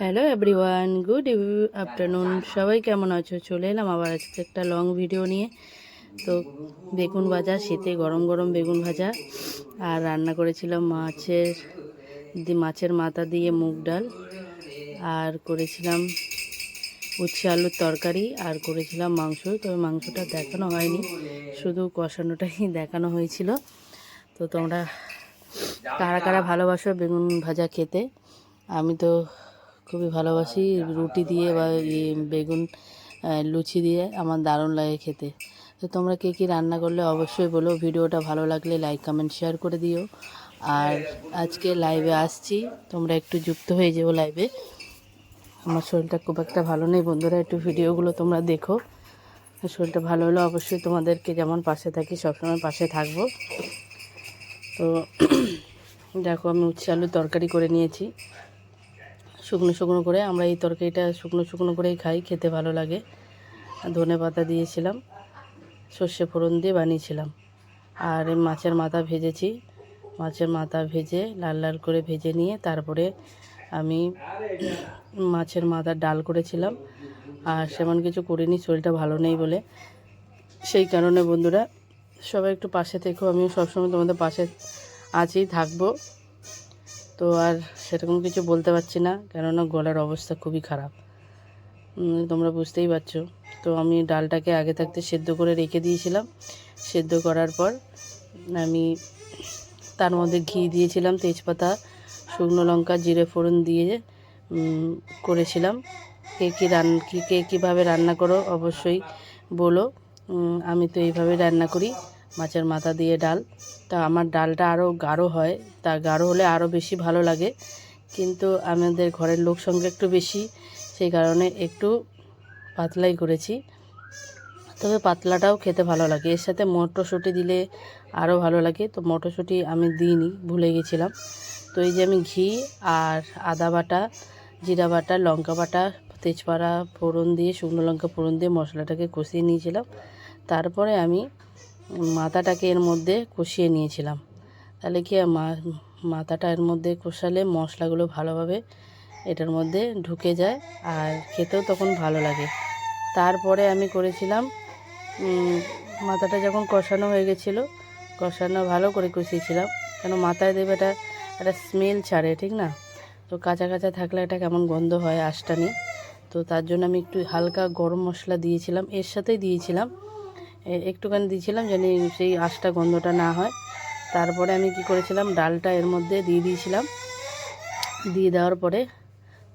Hello everyone good afternoon সবাই কেমন আছো? চলে এলাম আবার আজকে একটা লং ভিডিও নিয়ে। তো বেগুন ভাজা শীতে গরম গরম বেগুন ভাজা। আর রান্না করেছিলাম মাছের মাছের মাথা দিয়ে মুগ ডাল। আর করেছিলাম উচ্ছে আলুর তরকারি আর করেছিলাম মাংস। তবে মাংসটা দেখানো হয়নি শুধু কষানোটাই দেখানো হয়েছিল। তো তোমরা কারা কারা ভালোবাসো বেগুন ভাজা খেতে? আমি তো খুবই ভালোবাসি, রুটি দিয়ে বা ই বেগুন লুচি দিয়ে আমার দারুণ লাগে খেতে। তো তোমরা কে কী রান্না করলে অবশ্যই বলো, ভিডিওটা ভালো লাগলে লাইক কমেন্ট শেয়ার করে দিও। আর আজকে লাইভে আসছি, তোমরা একটু যুক্ত হয়ে যেও লাইভে আমার শরীরটা খুব একটা ভালো নেই, বন্ধুরা একটু ভিডিওগুলো তোমরা দেখো। শরীরটা ভালো হলে অবশ্যই তোমাদেরকে যেমন পাশে থাকি, সবসময় পাশে থাকব। তো দেখো আমি উচ্ছে আলুর তরকারি করে নিয়েছি। শুকনো শুকনো করে, আমরা এই তরকারিটা শুকনো শুকনো করেই খাই, খেতে ভালো লাগে। ধনে পাতা দিয়েছিলাম, সর্ষে ফোড়ন দিয়ে বানিয়েছিলাম। আর মাছের মাথা ভেজেছি। মাছের মাথা ভেজে লাল লাল করে ভেজে নিয়ে তারপরে আমি মাছের মাথার ডাল করেছিলাম। আর সেমন কিছু করিনি, শরীরটা ভালো নেই বলে। সেই কারণে বন্ধুরা, সবাই একটু পাশে থেকো, আমিও সবসময় তোমাদের পাশে আছি, থাকব। তো আর সেরকম কিছু বলতে পারছি না, কেননা গলার অবস্থা খুবই খারাপ। তোমরা বুঝতেই পারছ। তো আমি ডালটাকে আগে থাকতে সেদ্ধ করে রেখে দিয়েছিলাম। সেদ্ধ করার পর আমি তার মধ্যে ঘি দিয়েছিলাম, তেজপাতা, শুকনো লঙ্কা, জিরে ফোড়ন দিয়ে করেছিলাম। কে কী রান, কী, কে কীভাবে রান্না করো অবশ্যই বলো। আমি তো এইভাবে রান্না করি। মাছের মাথা দিয়ে ডাল। তা আমার ডালটা আরও গাঢ় হয়, তা গাঢ় হলে আরও বেশি ভালো লাগে। কিন্তু আমাদের ঘরের লোক সংখ্যা একটু বেশি, সেই কারণে একটু পাতলাই করেছি। তবে পাতলাটাও খেতে ভালো লাগে। এর সাথে মটরশুঁটি দিলে আরও ভালো লাগে। তো মটরশুঁটি আমি দিইনি, ভুলে গেছিলাম। তো এই যে আমি ঘি আর আদা বাটা, জিরা বাটা, লঙ্কা বাটা, তেজপাতা ফোড়ন দিয়ে, শুকনো লঙ্কা ফোড়ন দিয়ে মশলাটাকে কষিয়ে নিয়েছিলাম। তারপরে আমি মাথাটাকে এর মধ্যে কষিয়ে নিয়েছিলাম। তাহলে কি মাথাটা এর মধ্যে কষালে মশলাগুলো ভালোভাবে এটার মধ্যে ঢুকে যায় আর খেতেও তখন ভালো লাগে। তারপরে আমি করেছিলাম মাথাটা যখন কষানো হয়ে গেছিল, কষানো ভালো করে কষিয়েছিলাম। কেন মাথায় দেবে এটা, একটা স্মেল ছাড়ে, ঠিক না? তো কাঁচা কাঁচা থাকলে এটা কেমন গন্ধ হয় আঁশটানি তো তার জন্য আমি একটু হালকা গরম মশলা দিয়েছিলাম, এর সাথেই দিয়েছিলাম। একটুখানি দিয়েছিলাম যেন সেই আঁশটা গন্ধটা না হয়। তারপরে আমি কি করেছিলাম, ডালটা এর মধ্যে দিয়ে দিয়েছিলাম। দিয়ে দেওয়ার পরে,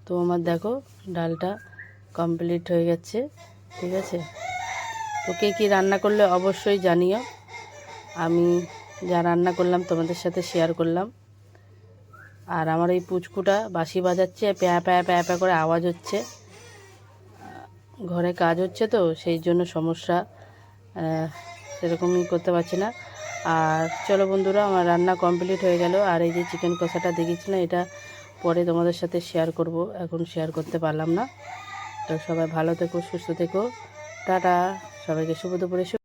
তো আমার দেখো ডালটা কমপ্লিট হয়ে যাচ্ছে ঠিক আছে? তো কে কী রান্না করলে অবশ্যই জানিও। আমি যা রান্না করলাম তোমাদের সাথে শেয়ার করলাম। আর আমার এই পুচকুটা বাঁশি বাজাচ্ছে, প্যা প্যা প্যা প্যা করে আওয়াজ হচ্ছে। ঘরে কাজ হচ্ছে তো, সেই জন্য সমস্যা সেরকমই করতে পারছি না। আর চলো বন্ধুরা, আমার রান্না কমপ্লিট হয়ে গেল। আর এই যে চিকেন কষাটা দেখেছি না এটা পরে তোমাদের সাথে শেয়ার করব। এখন শেয়ার করতে পারলাম না। তো সবাই ভালো থেকো, সুস্থ থেকো। টাটা। সবাইকে শুভ দুপুরে।